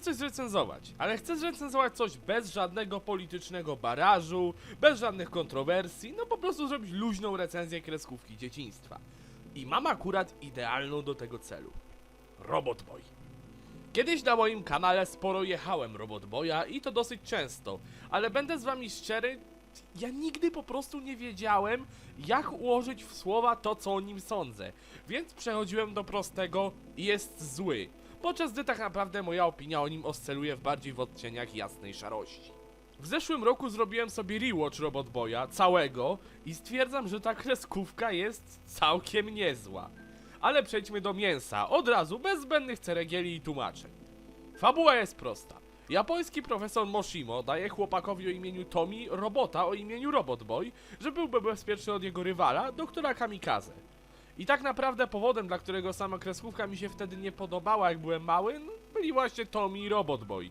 coś zrecenzować, ale chcę zrecenzować coś bez żadnego politycznego barażu, bez żadnych kontrowersji, no po prostu zrobić luźną recenzję kreskówki dzieciństwa. I mam akurat idealną do tego celu. Robot Boy. Kiedyś na moim kanale sporo jechałem Robot Boya i to dosyć często, ale będę z wami szczery, ja nigdy po prostu nie wiedziałem, jak ułożyć w słowa to, co o nim sądzę, więc przechodziłem do prostego jest zły, podczas gdy tak naprawdę moja opinia o nim oscyluje w bardziej w odcieniach jasnej szarości. W zeszłym roku zrobiłem sobie rewatch Robot Boya całego i stwierdzam, że ta kreskówka jest całkiem niezła. Ale przejdźmy do mięsa, od razu, bez zbędnych ceregieli i tłumaczeń. Fabuła jest prosta. Japoński profesor Moshimo daje chłopakowi o imieniu Tomi robota o imieniu Robot Boy, że byłby bezpieczny od jego rywala, doktora Kamikaze. I tak naprawdę powodem, dla którego sama kreskówka mi się wtedy nie podobała, jak byłem mały, no, byli właśnie Tommy i Robot Boy.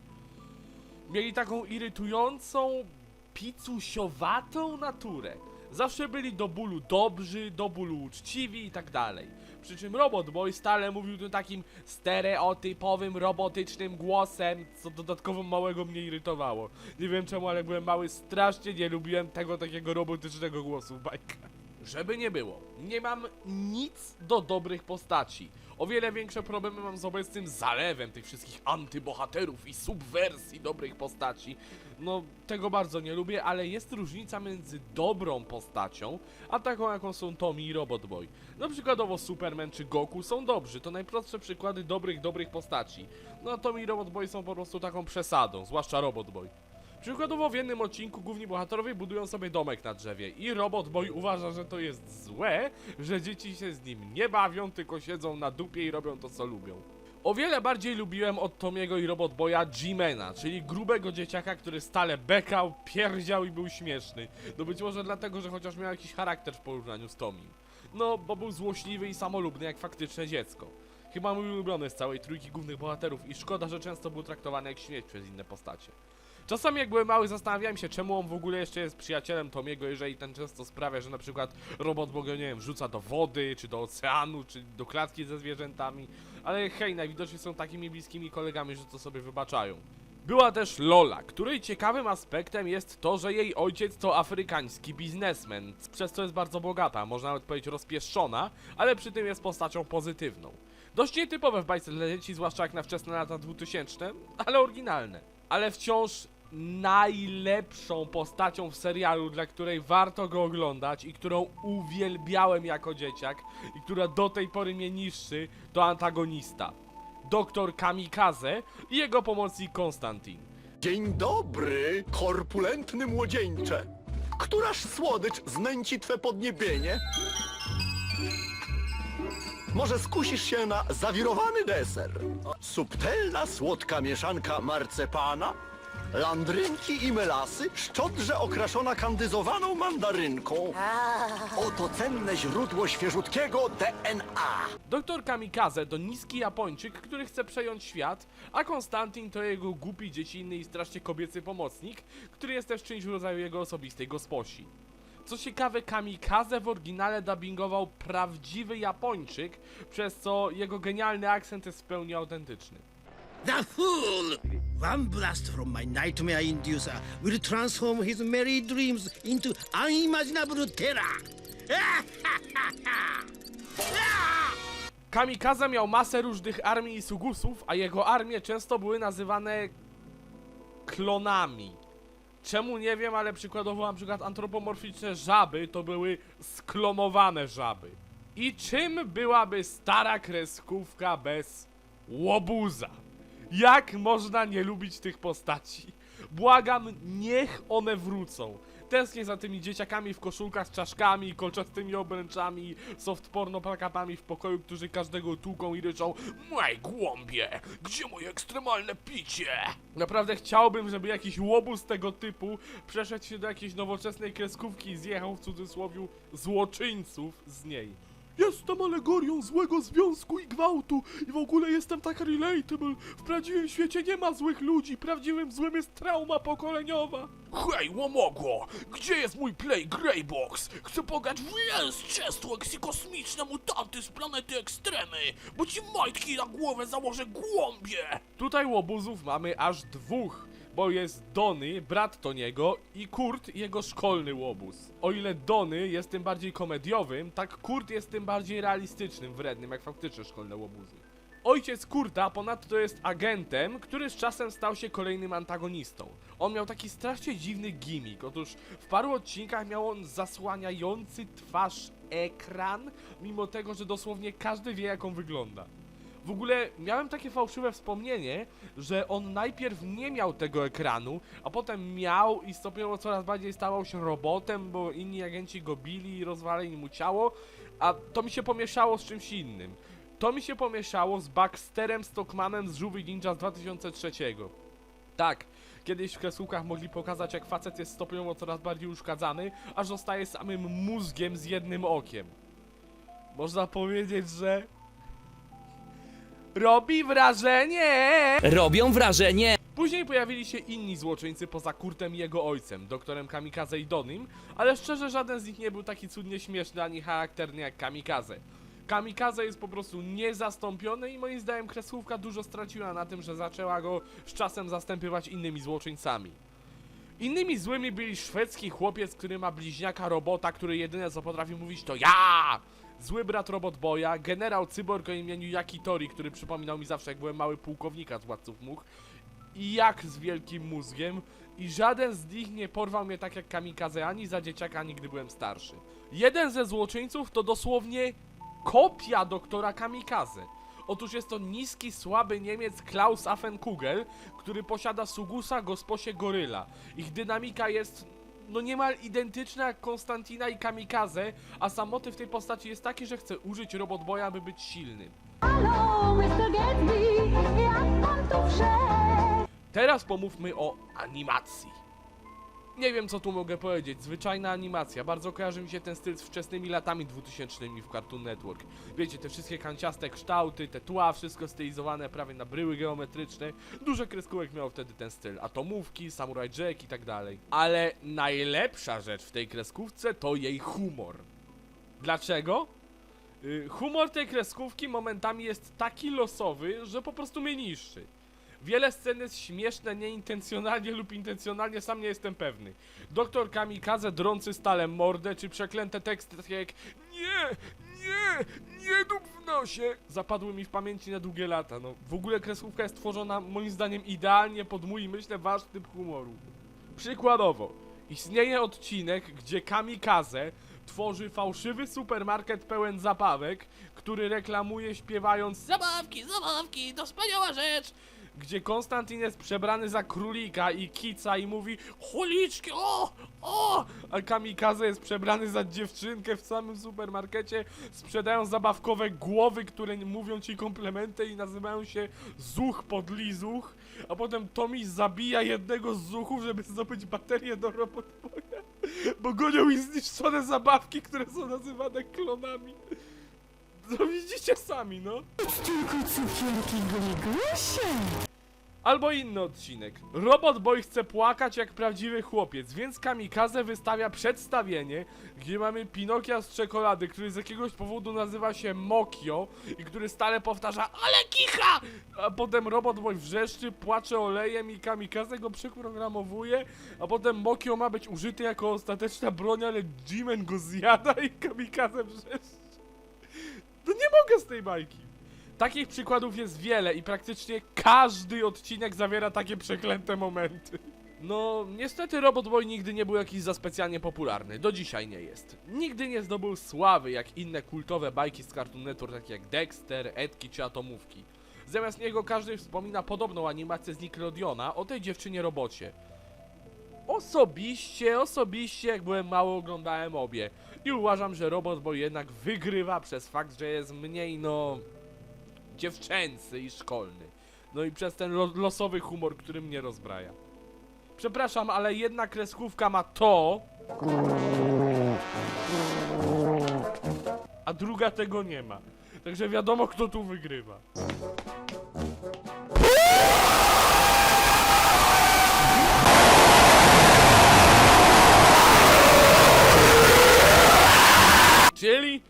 Mieli taką irytującą, picusiowatą naturę. Zawsze byli do bólu dobrzy, do bólu uczciwi i tak dalej. Przy czym Robot Boy stale mówił tym takim stereotypowym, robotycznym głosem, co dodatkowo małego mnie irytowało. Nie wiem czemu, ale byłem mały, strasznie nie lubiłem tego takiego robotycznego głosu w bajkach. Żeby nie było, nie mam nic do dobrych postaci. O wiele większe problemy mam z obecnym zalewem tych wszystkich antybohaterów i subwersji dobrych postaci. No, tego bardzo nie lubię, ale jest różnica między dobrą postacią, a taką jaką są Tommy i Robot Boy. No przykładowo Superman czy Goku są dobrzy, to najprostsze przykłady dobrych, dobrych postaci. No Tommy i Robot Boy są po prostu taką przesadą, zwłaszcza Robot Boy. Przykładowo w jednym odcinku główni bohaterowie budują sobie domek na drzewie i Robot Boy uważa, że to jest złe, że dzieci się z nim nie bawią, tylko siedzą na dupie i robią to co lubią. O wiele bardziej lubiłem od Tomiego i Robot Boya G-Mana, czyli grubego dzieciaka, który stale bekał, pierdział i był śmieszny. No być może dlatego, że chociaż miał jakiś charakter w porównaniu z Tomim. No, bo był złośliwy i samolubny jak faktyczne dziecko. Chyba mój ulubiony z całej trójki głównych bohaterów i szkoda, że często był traktowany jak śmieć przez inne postacie. Czasami jak byłem mały zastanawiałem się, czemu on w ogóle jeszcze jest przyjacielem Tomiego, jeżeli ten często sprawia, że na przykład robot go, nie wiem, wrzuca do wody, czy do oceanu, czy do klatki ze zwierzętami. Ale hej, najwidoczniej są takimi bliskimi kolegami, że to sobie wybaczają. Była też Lola, której ciekawym aspektem jest to, że jej ojciec to afrykański biznesmen, przez co jest bardzo bogata, można nawet powiedzieć rozpieszczona, ale przy tym jest postacią pozytywną. Dość nietypowe w bajce dla dzieci, zwłaszcza jak na wczesne lata 2000, ale oryginalne. Ale wciąż najlepszą postacią w serialu, dla której warto go oglądać i którą uwielbiałem jako dzieciak i która do tej pory mnie niszczy, to antagonista. Doktor Kamikaze i jego pomocnik Konstantin. Dzień dobry, korpulentny młodzieńcze. Któraż słodycz znęci twe podniebienie? Może skusisz się na zawirowany deser? Subtelna, słodka mieszanka marcepana, landrynki i melasy, szczodrze okraszona kandyzowaną mandarynką. Oto cenne źródło świeżutkiego DNA. Doktor Kamikaze to niski Japończyk, który chce przejąć świat, a Konstantin to jego głupi, dziecinny i strasznie kobiecy pomocnik, który jest też czymś w rodzaju jego osobistej gosposi. Co ciekawe, Kamikaze w oryginale dubbingował prawdziwy Japończyk, przez co jego genialny akcent jest w pełni autentyczny. The fool! One blast from my nightmare inducer will transform his merry dreams into unimaginable terror. Kamikaze miał masę różnych armii i sugusów, a jego armie często były nazywane klonami. Czemu nie wiem, ale przykładowo na przykład antropomorficzne żaby to były sklonowane żaby. I czym byłaby stara kreskówka bez łobuza? Jak można nie lubić tych postaci? Błagam, niech one wrócą. Tęsknię za tymi dzieciakami w koszulkach z czaszkami, kolczastymi obręczami, soft porno plakatami w pokoju, którzy każdego tłuką i ryczą Maj głąbie, gdzie moje ekstremalne picie? Naprawdę chciałbym, żeby jakiś łobuz tego typu przeszedł się do jakiejś nowoczesnej kreskówki i zjechał w cudzysłowie złoczyńców z niej. Jestem alegorią złego związku i gwałtu i w ogóle jestem tak relatable. W prawdziwym świecie nie ma złych ludzi, prawdziwym złym jest trauma pokoleniowa. Hej, łomogło! Gdzie jest mój Play Greybox? Chcę pograć w Chestworks i kosmiczne mutanty z planety Ekstremy, bo ci majtki na głowę założę głąbie! Tutaj łobuzów mamy aż dwóch bo jest Dony, brat Toniego i Kurt, jego szkolny łobuz. O ile Dony jest tym bardziej komediowym, tak Kurt jest tym bardziej realistycznym, wrednym, jak faktycznie szkolne łobuzy. Ojciec Kurta ponadto jest agentem, który z czasem stał się kolejnym antagonistą. On miał taki strasznie dziwny gimmick. Otóż w paru odcinkach miał on zasłaniający twarz ekran, mimo tego, że dosłownie każdy wie jak on wygląda. W ogóle miałem takie fałszywe wspomnienie, że on najpierw nie miał tego ekranu, a potem miał i stopniowo coraz bardziej stawał się robotem, bo inni agenci go bili i rozwalili mu ciało, a to mi się pomieszało z czymś innym. To mi się pomieszało z Baxterem Stockmanem z Żółwy Ninja z 2003. Tak, kiedyś w kreskówkach mogli pokazać jak facet jest stopniowo coraz bardziej uszkadzany, aż zostaje samym mózgiem z jednym okiem. Można powiedzieć, że Robi wrażenie! Robią wrażenie! Później pojawili się inni złoczyńcy poza Kurtem i jego ojcem, doktorem Kamikaze i Donym, ale szczerze żaden z nich nie był taki cudnie śmieszny ani charakterny jak Kamikaze. Kamikaze jest po prostu niezastąpiony i moim zdaniem kreskówka dużo straciła na tym, że zaczęła go z czasem zastępywać innymi złoczyńcami. Innymi złymi byli szwedzki chłopiec, który ma bliźniaka robota, który jedyne co potrafi mówić to ja! Zły brat Robot Boya, generał cyborg o imieniu Yakitori, który przypominał mi zawsze jak byłem mały pułkownika z Władców Much i jak z wielkim mózgiem i żaden z nich nie porwał mnie tak jak Kamikaze ani za dzieciaka, ani gdy byłem starszy. Jeden ze złoczyńców to dosłownie kopia doktora Kamikaze. Otóż jest to niski, słaby Niemiec Klaus Affenkugel, który posiada Sugusa Gosposie Goryla. Ich dynamika jest no niemal identyczna jak Konstantina i Kamikaze, a sam motyw tej postaci jest taki, że chce użyć Robot Boya, aby być silnym. Halo, Mr. Gatsby, jak pan tu wszedł? Teraz pomówmy o animacji. Nie wiem co tu mogę powiedzieć, zwyczajna animacja. Bardzo kojarzy mi się ten styl z wczesnymi latami 2000 w Cartoon Network. Wiecie, te wszystkie kanciaste kształty, te tła, wszystko stylizowane prawie na bryły geometryczne. Dużo kreskówek miało wtedy ten styl. Atomówki, Samurai Jack i tak dalej. Ale najlepsza rzecz w tej kreskówce to jej humor. Dlaczego? Y, Humor tej kreskówki momentami jest taki losowy, że po prostu mnie niszczy. Wiele scen jest śmieszne nieintencjonalnie lub intencjonalnie, sam nie jestem pewny. Doktor Kamikaze drący stalem mordę, czy przeklęte teksty takie jak Nie, nie, nie dup w nosie zapadły mi w pamięci na długie lata. No, w ogóle kreskówka jest tworzona moim zdaniem idealnie pod mój, myślę, wasz typ humoru. Przykładowo, istnieje odcinek, gdzie Kamikaze tworzy fałszywy supermarket pełen zabawek, który reklamuje śpiewając Zabawki, zabawki, to wspaniała rzecz! Gdzie Konstantin jest przebrany za królika i kica i mówi Choliczki, o, o! A Kamikaze jest przebrany za dziewczynkę w samym supermarkecie, sprzedają zabawkowe głowy, które mówią ci komplementy i nazywają się Zuch podlizuch, a potem Tommy zabija jednego z zuchów, żeby zdobyć baterię do robotboja, bo gonią i zniszczone zabawki, które są nazywane klonami. No widzicie sami, no. Albo inny odcinek. Robot Boy chce płakać jak prawdziwy chłopiec, więc Kamikaze wystawia przedstawienie, gdzie mamy Pinokia z czekolady, który z jakiegoś powodu nazywa się Mokio i który stale powtarza ALE KICHA! A potem Robot Boy wrzeszczy, płacze olejem i Kamikaze go przeprogramowuje, a potem Mokio ma być użyty jako ostateczna broń, ale Jimen go zjada i Kamikaze wrzeszczy. No nie mogę z tej bajki. Takich przykładów jest wiele i praktycznie każdy odcinek zawiera takie przeklęte momenty. No, niestety Robot Boy nigdy nie był jakiś za specjalnie popularny, do dzisiaj nie jest. Nigdy nie zdobył sławy jak inne kultowe bajki z Cartoon Network, takie jak Dexter, Edki czy Atomówki. Zamiast niego każdy wspomina podobną animację z Nickelodeona o tej dziewczynie robocie. Osobiście, osobiście, jak byłem mało, oglądałem obie. I uważam, że Robot Boy jednak wygrywa przez fakt, że jest mniej, no... dziewczęcy i szkolny. No i przez ten lo losowy humor, który mnie rozbraja. Przepraszam, ale jedna kreskówka ma to... A druga tego nie ma. Także wiadomo, kto tu wygrywa. Czyli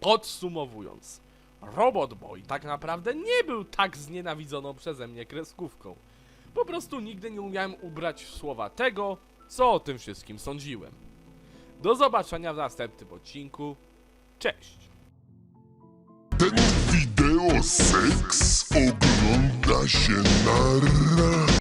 podsumowując, Robot Boy tak naprawdę nie był tak znienawidzoną przeze mnie kreskówką. Po prostu nigdy nie umiałem ubrać w słowa tego, co o tym wszystkim sądziłem. Do zobaczenia w następnym odcinku. Cześć! Ten wideo seks ogląda się na.